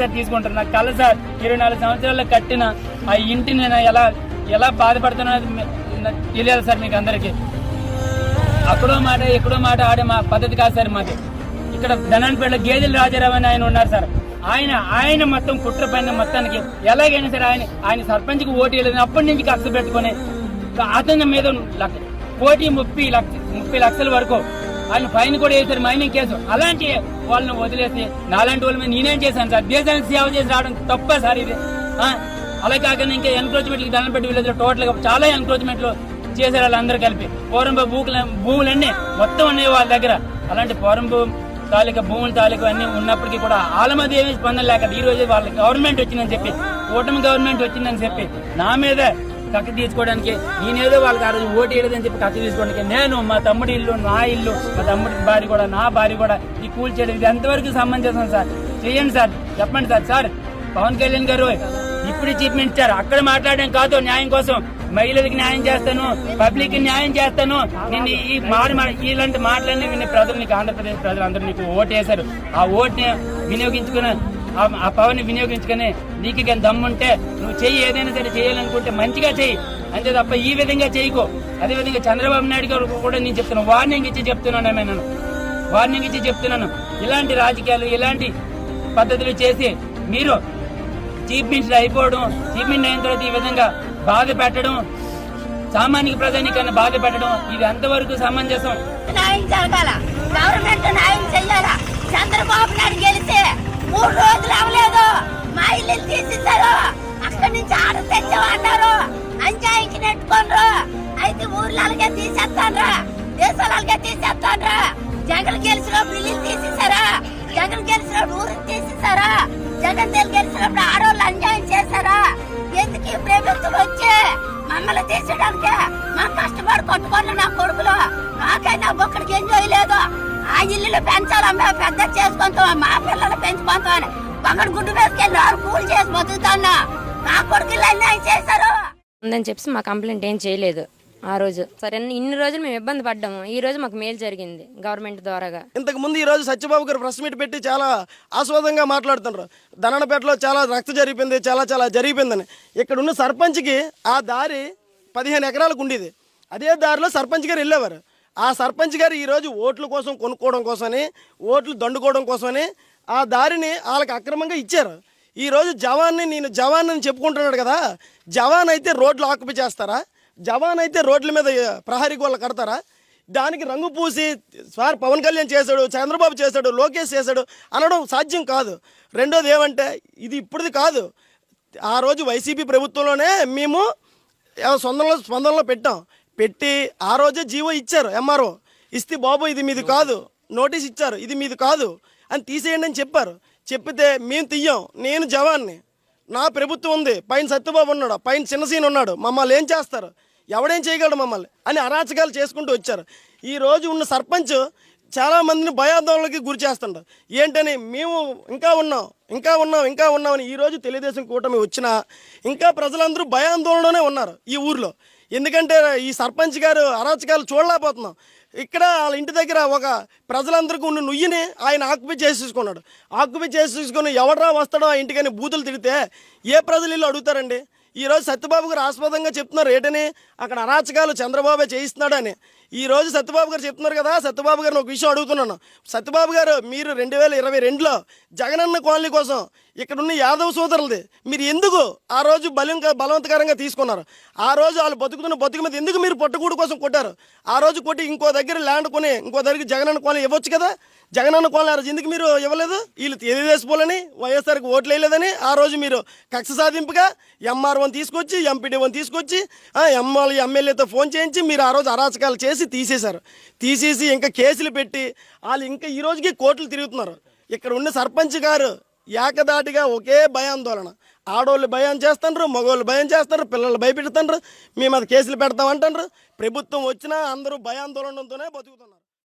Sir తీసుకుంటారు. నాకు కల సార్. ఇరవై నాలుగు సంవత్సరాల్లో కట్టిన ఆ ఇంటి నేను ఎలా ఎలా బాధపడుతున్నది తెలియాలి సార్ మీకు అందరికీ. అక్కడో మాట ఎక్కడో మాట ఆడే మా పద్ధతి కాదు సార్ మాది. ఇక్కడ ధనాన్పేట గేదెల రాజారావు అని ఆయన ఉన్నారు సార్. ఆయన ఆయన మొత్తం కుట్ర పైన మొత్తానికి ఎలాగైనా సరే ఆయన ఆయన సర్పంచ్కి ఓటు వేయలేదు అప్పటి నుంచి కక్ష పెట్టుకుని అతని మీద కోటి ముప్పై లక్ష ముప్పై లక్షల వరకు ఆయన ఫైన్ కూడా వేశారు మైనింగ్ కేసు. అలాంటి వాళ్ళని వదిలేసి నాలాంటి వాళ్ళ మీద నేనేం చేశాను సార్? దేశానికి సేవ చేసి రావడం తప్ప సార్ ఇది? అలా కాకుండా ఇంకా ఎన్క్రోచ్మెంట్కి దండం పెట్టి విలేజ్ టోటల్గా చాలా ఎన్క్రోచ్మెంట్లు చేశారు వాళ్ళందరూ కలిపి. పోరంబ భూములు భూములన్నీ మొత్తం ఉన్నాయి వాళ్ళ దగ్గర. అలాంటి పోరంబు తాలూకా భూముల తాలూకా అన్ని ఉన్నప్పటికీ కూడా వాళ్ళ మధ్య ఏమీ స్పందన లేక ఈ రోజు వాళ్ళ గవర్నమెంట్ వచ్చిందని చెప్పి కూటమి గవర్నమెంట్ వచ్చిందని చెప్పి నా మీద కక్క తీసుకోవడానికి నేనేదో వాళ్ళకి ఆ రోజు ఓటు వేయలేదని చెప్పి కక్క తీసుకోవడానికి నేను మా తమ్ముడి ఇల్లు నా ఇల్లు మా తమ్ముడి భార్య కూడా నా భార్య కూడా ఈ కూల్ చేయడం ఇది ఎంతవరకు సమంజసం సార్? చేయండి సార్ చెప్పండి సార్ సార్. పవన్ కళ్యాణ్ గారు ఇప్పుడు చీఫ్ మినిస్టర్ అక్కడ మాట్లాడడం కాదు న్యాయం కోసం. మహిళలకు న్యాయం చేస్తాను పబ్లిక్ న్యాయం చేస్తాను. నేను ఈ మారి ఇలాంటి మాటలన్నీ విన్న ప్రజలు నీకు ఆంధ్రప్రదేశ్ ప్రజలు అందరూ నీకు ఓటు వేశారు ఆ ఓటుని వినియోగించుకుని ఆ- పవర్ని వినియోగించుకొని వినియోగించుకుని నీకు కానీ దమ్ముంటే నువ్వు చెయ్యి ఏదైనా సరే చేయాలనుకుంటే మంచిగా చెయ్యి. అంతే తప్ప ఈ విధంగా చేయకో. అదేవిధంగా చంద్రబాబు నాయుడు గారు కూడా నేను చెప్తున్నాను వార్నింగ్ ఇచ్చి చెప్తున్నాను నేను వార్నింగ్ ఇచ్చి చెప్తున్నాను. ఇలాంటి రాజకీయాలు ఇలాంటి పద్ధతులు చేసి మీరు చీఫ్ మినిస్టర్ అయిపోవడం చీఫ్ మినిస్టర్ అయిన తర్వాత ఈ విధంగా బాధ పెట్టడం సామాన్య ప్రజానికన్నా బాధ పెట్టడం ఇది ఎంతవరకు సమంజసం. న్యాయం జరగాల. గవర్నమెంట్ న్యాయం చెయ్యాలా చంద్రబాబు నాయుడు గెలిస్తే తీసేస్తాన్రా దేశాలకే తీసేస్తాన్రా జగన్ గెలిచినప్పుడు ఇల్లు తీసేసారా జగన్ గెలిచినప్పుడు ఊరిని తీసేసారా జగన్ గెలిచినప్పుడు ఆడవాళ్ళు అన్యాయం చేశారా? ఎందుకు ఈ ప్రభుత్వం వచ్చి మమ్మల్ని తీసేయడానికి మా కష్టపడి కొట్టుకోండి నా కొడుకులు? నాకైనా ఒక్కడికి ఎంజాయ్ లేదు ఆ ఇల్లు పెంచాలమ్మా పెద్ద చేసుకుంటాం మా పిల్లలు పెంచుకుంటామని పక్కన గుడ్డు వేసుకెళ్ళి ఆరు పూలు చేసి బతుకుతాను నా కొడుకులు అన్యాయం చేశారు. ఉందని చెప్పి మా కంప్లైంట్ ఏం చేయలేదు. ఆ రోజు. సరే ఇన్ని రోజులు మేము ఇబ్బంది పడ్డాము. ఈ రోజు మాకు మేలు జరిగింది గవర్నమెంట్ ద్వారాగా. ఇంతకు ముందు ఈ రోజు సత్యబాబు గారు ప్రెస్ మీట్ పెట్టి చాలా ఆస్వాదంగా మాట్లాడుతున్నారు ధననపేటలో చాలా రక్త జరిగింది చాలా చాలా జరిగిపోయిందని. ఇక్కడ ఉన్న సర్పంచ్కి ఆ దారి పదిహేను ఎకరాలకు ఉండేది. అదే దారిలో సర్పంచ్ గారు వెళ్ళేవారు. ఆ సర్పంచ్ గారు ఈరోజు ఓట్ల కోసం కొనుక్కోవడం కోసమని ఓట్లు దండుకోవడం కోసమని ఆ దారిని వాళ్ళకి అక్రమంగా ఇచ్చారు. ఈరోజు జవాన్ని నేను జవాన్ అని చెప్పుకుంటున్నాడు కదా జవాన్ అయితే రోడ్లు ఆక్యుపై చేస్తారా? జవాన్ అయితే రోడ్ల మీద ప్రహరీ గోళ్ళ కడతారా? దానికి రంగు పూసి సార్ పవన్ కళ్యాణ్ చేశాడు చంద్రబాబు చేశాడు లోకేష్ చేశాడు అనడం సాధ్యం కాదు. రెండోది ఏమంటే ఇది ఇప్పుడుది కాదు. ఆ రోజు వైసీపీ ప్రభుత్వంలోనే మేము ఆ సొంతంలో స్పందనలో పెట్టాం. పెట్టి ఆ రోజే జీవో ఇచ్చారు ఎంఆర్ఓ. ఇస్తే బాబు ఇది మీది కాదు నోటీస్ ఇచ్చారు ఇది మీది కాదు అని తీసేయండి అని చెప్పారు. చెప్పితే మేము తీయం నేను జవాన్ని. నా ప్రభుత్వం ఉంది పైన సత్యబాబు ఉన్నాడు పైన చిన్నసీన్ ఉన్నాడు మమ్మల్ని ఏం చేస్తారు? ఎవడేం చేయగలడు మమ్మల్ని అని అరాచకాలు చేసుకుంటూ వచ్చారు. ఈరోజు ఉన్న సర్పంచ్ చాలా మందిని భయాందోళనకి గురి చేస్తుంటారు ఏంటని మేము ఇంకా ఉన్నాం ఇంకా ఉన్నాం ఇంకా ఉన్నామని ఈరోజు తెలుగుదేశం కూటమి వచ్చినా ఇంకా ప్రజలందరూ భయాందోళనలోనే ఉన్నారు ఈ ఊర్లో. ఎందుకంటే ఈ సర్పంచ్ గారు అరాచకాలు చూడలేకపోతున్నాం. ఇక్కడ వాళ్ళ ఇంటి దగ్గర ఒక ప్రజలందరికీ ఉన్న నుయ్యిని ఆయన ఆక్యుపై చేసేసుకున్నాడు. ఆక్యుపై చేసేసుకుని ఎవడరా వస్తాడో ఆ ఇంటికని బూతులు తిడితే ఏ ప్రజలు ఇల్లు అడుగుతారండి? ఈరోజు సత్యబాబు గారు ఆస్పదంగా చెప్తున్నారు ఏటని అక్కడ అరాచకాలు చంద్రబాబే చేయిస్తున్నాడని ఈ రోజు సత్యబాబు గారు చెప్తున్నారు కదా సత్యబాబు గారిని ఒక విషయం అడుగుతున్నాను. సత్యబాబు గారు మీరు రెండు వేల ఇరవై రెండులో జగనన్న కాలనీ కోసం ఇక్కడున్న యాదవ్ సోదరులది మీరు ఎందుకు ఆ రోజు బలం బలవంతకరంగా తీసుకున్నారు? ఆ రోజు వాళ్ళు బతుకుతున్న బతుకు మీద ఎందుకు మీరు పట్టుకూడు కోసం కొట్టారు? ఆ రోజు కొట్టి ఇంకో దగ్గర ల్యాండ్ కొని ఇంకో దగ్గర జగనన్న కాలనీ ఇవ్వచ్చు కదా? జగనన్న కాలనీ ఆ రోజు ఎందుకు మీరు ఇవ్వలేదు? వీళ్ళు తెలుగుదేశపోలని వైఎస్ఆర్కి ఓట్లు వేయలేదని ఆ రోజు మీరు కక్ష సాధింపుగా ఎంఆర్ఓని తీసుకొచ్చి ఎంపీడీఓని తీసుకొచ్చి ఎమ్మెల్యే ఎమ్మెల్యేతో ఫోన్ చేయించి మీరు ఆ రోజు అరాచకాలు చేసి తీసేశారు. తీసేసి ఇంకా కేసులు పెట్టి వాళ్ళు ఇంకా ఈ రోజుకి కోట్లు తిరుగుతున్నారు. ఇక్కడ ఉన్న సర్పంచ్ గారు ఏకదాటిగా ఒకే భయాందోళన. ఆడవాళ్ళు భయం చేస్తుండ్రు మగవాళ్ళు భయం చేస్తారు పిల్లలు భయపెడుతుండ్రు మేము అది కేసులు పెడతామంటారు ప్రభుత్వం వచ్చినా అందరూ భయాందోళనతోనే బతుకుతున్నారు.